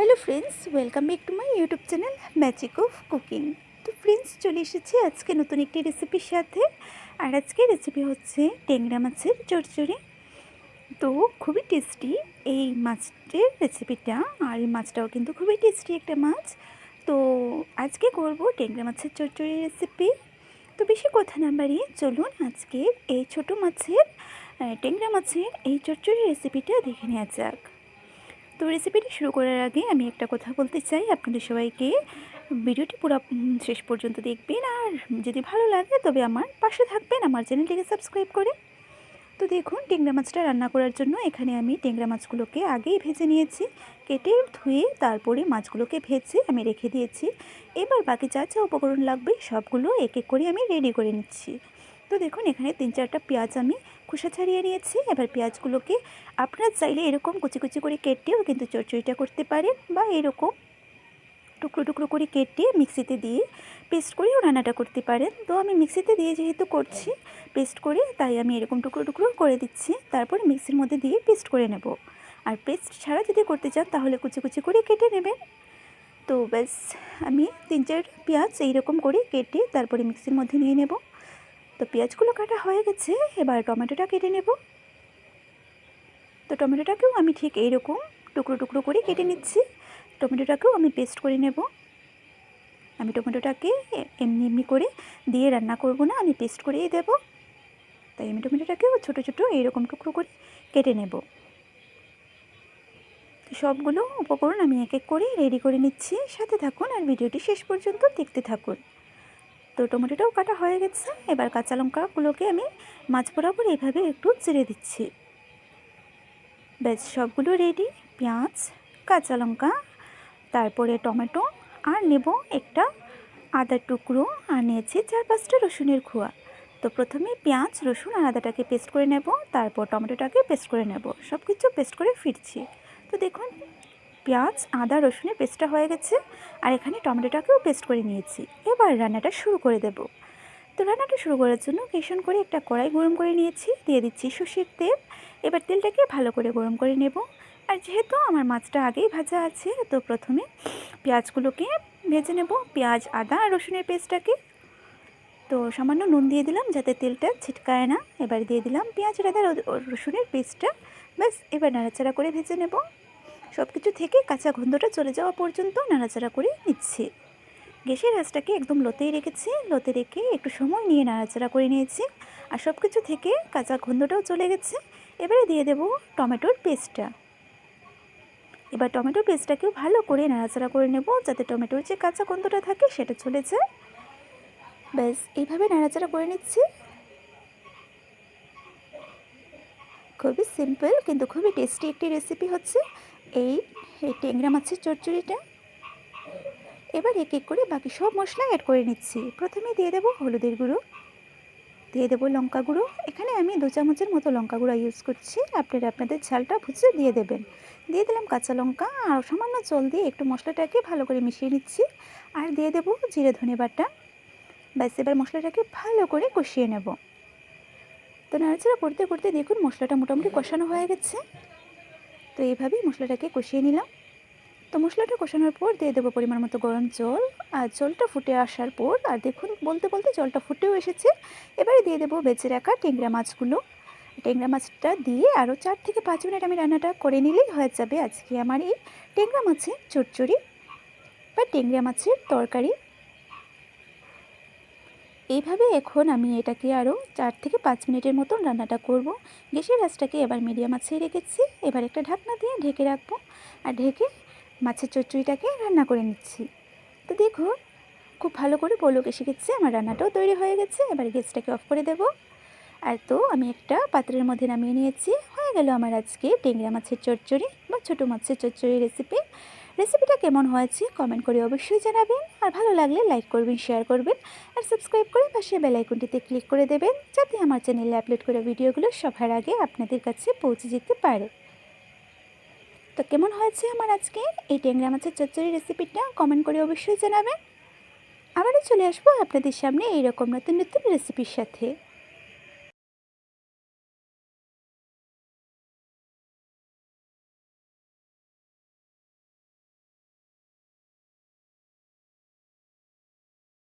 Hello friends welcome back to my YouTube channel magic of cooking তো friends চলে এসেছি আজকে নতুন একটি রেসিপির সাথে। আর আজকে রেসিপি হচ্ছে ট্যাংরা মাছের চচ্চড়ি। তো খুবই টেস্টি এই মাছের রেসিপিটা আর এই মাছটাও কিন্তু খুবই টেস্টি একটা মাছ। তো আজকে করব ট্যাংরা মাছের চচ্চড়ি রেসিপি তো বেশি কথা না বাড়িয়ে চলুন আজকে এই ছোট মাছের ট্যাংরা মাছের এই চচ্চড়ি রেসিপিটা দেখে নেওয়া যাক। তো রেসিপিটি শুরু করার আগে আমি একটা কথা বলতে চাই। আপনাদের সবাইকে ভিডিওটি পুরো শেষ পর্যন্ত দেখবেন। আর যদি ভালো লাগে, তবে আমার পাশে থাকবেন, আমার চ্যানেলটিকে সাবস্ক্রাইব করে। তো দেখুন টেংরা মাছটা রান্না করার জন্য এখানে আমি টেংরা মাছগুলোকে আগেই ভেজে নিয়েছি। কেটে, ধুয়ে, তারপরে মাছগুলোকে ভেজে আমি রেখে দিয়েছি। এবার বাকি যা যা উপকরণ লাগবে, সবগুলো এক এক করে আমি রেডি করে নিচ্ছি। তো দেখুন, এখানে তিন চারটা পেঁয়াজ আমি খোসা ছাড়িয়ে নিয়েছি। এবার পেঁয়াজগুলোকে আপনারা চাইলে এরকম কুচি কুচি করে কেটেও কিন্তু চচ্চড়িটা করতে পারেন বা এরকম টুকরো টুকরো করে কেটে মিক্সিতে দিয়ে পেস্ট করেও রান্নাটা করতে পারেন। তো আমি মিক্সিতে দিয়ে যেহেতু করছি পেস্ট করে, তাই আমি এরকম টুকরো টুকরো করে দিচ্ছি। তারপর মিক্সির মধ্যে দিয়ে পেস্ট করে নেব। আর পেস্ট ছাড়া যদি করতে চান, তাহলে কুচি কুচি করে কেটে নেবেন। তো ব্যাস, আমি তিন চার পেঁয়াজ এইরকম করে কেটে তারপরে মিক্সির মধ্যে নিয়ে নেব। তো পেঁয়াজগুলো কাটা হয়ে গেছে, এবার টমেটোটা কেটে নেব। তো টমেটোটাকেও আমি ঠিক এইরকম টুকরো টুকরো করে কেটে নিচ্ছি। টমেটোটাকেও আমি পেস্ট করে নেব। আমি টমেটোটাকে এমনি এমনি করে দিয়ে রান্না করব না, আমি পেস্ট করেই দেব। তাই আমি টমেটোটাকেও ছোটো ছোটো এইরকম টুকরো করে কেটে নেব। সবগুলো উপকরণ আমি এক এক করে রেডি করে নিচ্ছি। সাথে থাকুন আর ভিডিওটি শেষ পর্যন্ত দেখতে থাকুন। তো টমেটোটাও কাটা হয়ে গেছে। এবার কাঁচা লঙ্কাগুলোকে আমি মাছ বরাবর এইভাবে একটু চিড়ে দিচ্ছি। ব্যাস সবগুলো রেডি পেঁয়াজ, কাঁচা লঙ্কা, তারপরে টমেটো আর নেব একটা আদার টুকরো আর নিয়েছি চার পাঁচটা রসুনের খোয়া। তো প্রথমে পেঁয়াজ, রসুন আর আদাটাকে পেস্ট করে নেব, তারপর টমেটোটাকে পেস্ট করে নেব। সব কিছু পেস্ট করে ফিরছি। তো দেখুন পেঁয়াজ, আদা, রসুনের পেস্টটা হয়ে গেছে আর এখানে টমেটোটাকেও পেস্ট করে নিয়েছি। এবার রান্নাটা শুরু করে দেব। তো রান্নাটা শুরু করার জন্য কেশন করে একটা কড়াই গরম করে নিয়েছি, দিয়ে দিচ্ছি সর্ষের তেল। এবার তেলটাকে ভালো করে গরম করে নেব। আর যেহেতু আমার মাছটা আগেই ভাজা আছে, তো প্রথমে পেঁয়াজগুলোকে ভেজে নেব, পেঁয়াজ, আদা, আর রসুনের পেস্টটাকে। তো সামান্য নুন দিয়ে দিলাম যাতে তেলটা ছিটকায় না। এবার দিয়ে দিলাম পেঁয়াজ, আদা, রসুনের পেস্টটা। ব্যাস, এবার নাড়াচাড়া করে ভেজে নেব। সব কিছু থেকে কাঁচা গন্ধটা চলে যাওয়া পর্যন্ত নাড়াচাড়া করে নিচ্ছি। গ্যাসের আঁচটাকে একদম লোতেই রেখেছি, লোতে রেখে একটু সময় নিয়ে নাড়াচাড়া করে নিয়েছি আর সব কিছু থেকে কাঁচা গন্ধটাও চলে গেছে। এবারে দিয়ে দেব টমেটোর পেস্টটা। এবার টমেটোর পেস্টটাকেও ভালো করে নাড়াচাড়া করে নেব যাতে টমেটোর যে কাঁচা গন্ধটা থাকে সেটা চলে যায়। ব্যাস, এইভাবে নাড়াচাড়া করে নিচ্ছি। খুবই সিম্পল কিন্তু খুবই টেস্টি একটি রেসিপি হচ্ছে। এই এই ট্যাংরা মাছের চচ্চড়িটা। এবার এক এক করে বাকি সব মশলা অ্যাড করে নিচ্ছি। প্রথমে দিয়ে দেবো হলুদের গুঁড়ো। দিয়ে দেবো লঙ্কা গুঁড়ো। এখানে আমি দু চামচের মতো লঙ্কা গুঁড়ো ইউজ করছি। আপনারা আপনাদের ঝালটা বুঝে দিয়ে দেবেন। দিয়ে দিলাম কাঁচা লঙ্কা আর সামান্য জল দিয়ে একটু মশলাটাকে ভালো করে মিশিয়ে নিচ্ছি। আর দিয়ে দেবো জিরে ধনে বাটা। ব্যাস, এবার মশলাটাকে ভালো করে কষিয়ে নেব। তো নাড়াচাড়া করতে করতে দেখুন মশলাটা মোটামুটি কষানো হয়ে গেছে। তো এইভাবেই মশলাটাকে কষিয়ে নিলাম। তো মশলাটা কষানোর পর দিয়ে দেবো পরিমাণ মতো গরম জল। আর জলটা ফুটে আসার পর, আর দেখুন, বলতে বলতে জলটা ফুটেও এসেছে। এবারে দিয়ে দেবো বেঁচে রাখা টেংরা মাছগুলো। টেংরা মাছটা দিয়ে আরও চার থেকে পাঁচ মিনিট আমি রান্নাটা করে নিলেই হয়ে যাবে আজকে আমার এই টেংরা মাছের চচ্চড়ি বা টেংরা মাছের তরকারি। এইভাবে এখন আমি এটাকে আরও চার থেকে পাঁচ মিনিটের মতন রান্নাটা করব। গ্যাসের আঁচটাকে এবার মিডিয়াম আছে রেখেছি। এবার একটা ঢাকনা দিয়ে ঢেকে রাখব। আর ঢেকে মাছের চচ্চড়িটাকে রান্না করে নিচ্ছি। তো দেখুন খুব ভালো করে বলক এসে গেছে। আমার রান্নাটাও তৈরি হয়ে গেছে। এবার গ্যাসটাকে অফ করে দেব। আর তো আমি একটা পাত্রের মধ্যে নামিয়ে নিয়েছি। হয়ে গেল আমার আজকে টেংরা মাছের চচ্চড়ি বা ছোটো মাছের চচ্চড়ি রেসিপি রেসিপিটা কেমন হয়েছে কমেন্ট করে অবশ্যই জানাবেন। আর ভালো লাগলে লাইক করবেন, শেয়ার করবেন আর সাবস্ক্রাইব করে পাশে বেল আইকনটিতে ক্লিক করে দেবেন যাতে আমার চ্যানেলে আপলোড করা ভিডিওগুলো সবার আগে আপনাদের কাছে পৌঁছে যেতে পারে। তো কেমন হয়েছে আমার আজকে? এই ট্যাংরা মাছের চচ্চড়ি রেসিপিটা কমেন্ট করে অবশ্যই জানাবেন। আবারও চলে আসব আপনাদের সামনে এইরকম নতুন নতুন রেসিপির সাথে।